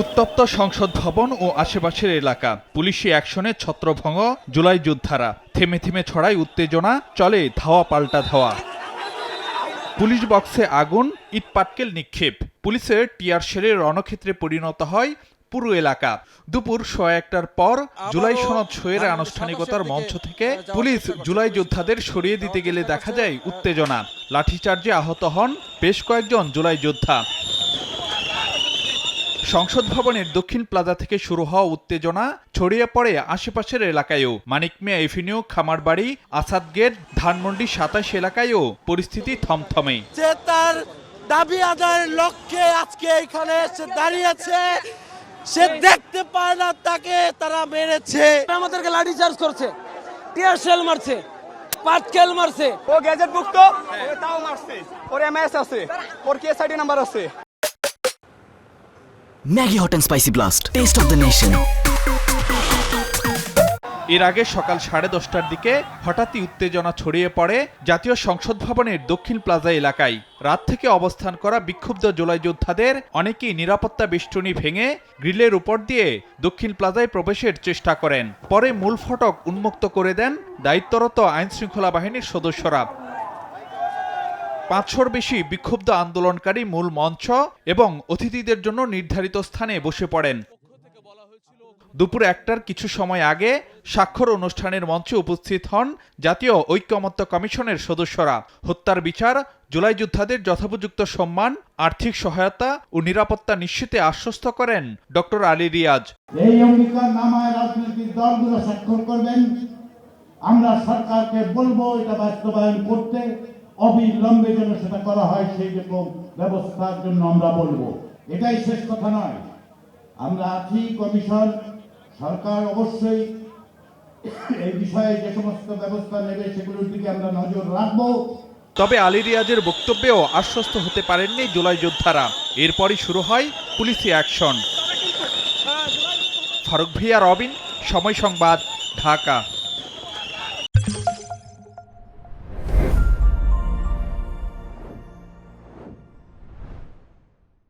উত্তপ্ত সংসদ ভবন ও আশেপাশের এলাকা। পুলিশি অ্যাকশনে ছত্রভঙ্গ জুলাই যোদ্ধারা থেমে থেমে ছড়ায় উত্তেজনা চলে ধাওয়া পাল্টা ধাওয়া। পুলিশ বক্সে আগুন ইটপাটকেল নিক্ষেপ। পুলিশের টিয়ার শেলের রণক্ষেত্রে পরিণত হয় পুরো এলাকা। দুপুর সোয়া একটার পর জুলাই সনদ সইয়ের আনুষ্ঠানিকতার মঞ্চ থেকে পুলিশ জুলাই যোদ্ধাদের সরিয়ে দিতে গেলে দেখা যায় উত্তেজনা। লাঠিচার্জে আহত হন বেশ কয়েকজন জুলাই যোদ্ধা। সংসদ ভবনের দক্ষিণ প্লাজা থেকে শুরু হওয়া উত্তেজনা ছড়িয়ে পড়ে আশেপাশের এলাকায়ও। মানিক মিয়া এভিনিউ খামারবাড়ি আসাদ গেট ধানমন্ডি সাতাশ এলাকায়ও পরিস্থিতি থমথমে। যে তার দাবি আদায়ের লক্ষ্যে আজকে এখানে এসে দাঁড়িয়েছে সে দেখতে পায় না তাকে তারা মেরেছে। আমাদেরকে লাঠি চার্জ করছে টিয়ার শেল মারছে পাটকেল মারছে। ও গ্যাজেট বুক তো ও তাও মারছে ওর এমএস আছে ওর কেএসআইডি নাম্বার আছে। Maggie Hot and Spicy Blast. Taste of the Nation. এর আগে সকাল সাড়ে দশটার দিকে হঠাৎই উত্তেজনা ছড়িয়ে পড়ে জাতীয় সংসদ ভবনের দক্ষিণ প্লাজা এলাকায় রাত থেকে অবস্থান করা বিক্ষুব্ধ জোলাই যোদ্ধাদের অনেকেই নিরাপত্তা বেষ্টনী ভেঙে গ্রিলের উপর দিয়ে দক্ষিণ প্লাজায় প্রবেশের চেষ্টা করেন পরে মূল ফটক উন্মুক্ত করে দেন দায়িত্বরত আইনশৃঙ্খলা বাহিনীর সদস্যরা পাঁচশোর বেশি বিক্ষুব্ধ আন্দোলনকারী মূল মঞ্চ এবং অতিথিদের জন্য নির্ধারিত স্থানে বসে পড়েন। দুপুর একটার কিছু সময় আগে স্বাক্ষর অনুষ্ঠানের মঞ্চে উপস্থিত হন জাতীয় ঐক্যমত্য কমিশনের সদস্যরা। হত্যার বিচার, জুলাই যোদ্ধাদের যথোপযুক্ত সম্মান, আর্থিক সহায়তা ও নিরাপত্তা নিশ্চিতে আশ্বস্ত করেন ডক্টর আলী রিয়াজ। এই রাজনৈতিক দলগুলো স্বাক্ষর করবেন। আমরা সরকারকে বলব এটা বাস্তবায়ন করতে। অবিলম্বে যেন সেটা করা হয়, সেই রকম ব্যবস্থার জন্য আমরা বলব। এটাই শেষ কথা নয়। আমরা আছি কমিশন, সরকার অবশ্যই এই বিষয়ে যে সমস্ত ব্যবস্থা নেবে সেগুলোর দিকে আমরা নজর রাখব। তবে আলী রিয়াজের বক্তব্যেও আশ্বস্ত হতে পারেননি জুলাই যোদ্ধারা। এরপরই শুরু হয় পুলিশি অ্যাকশন। ফারুক ভিয়া, রবিন, সময় সংবাদ, ঢাকা।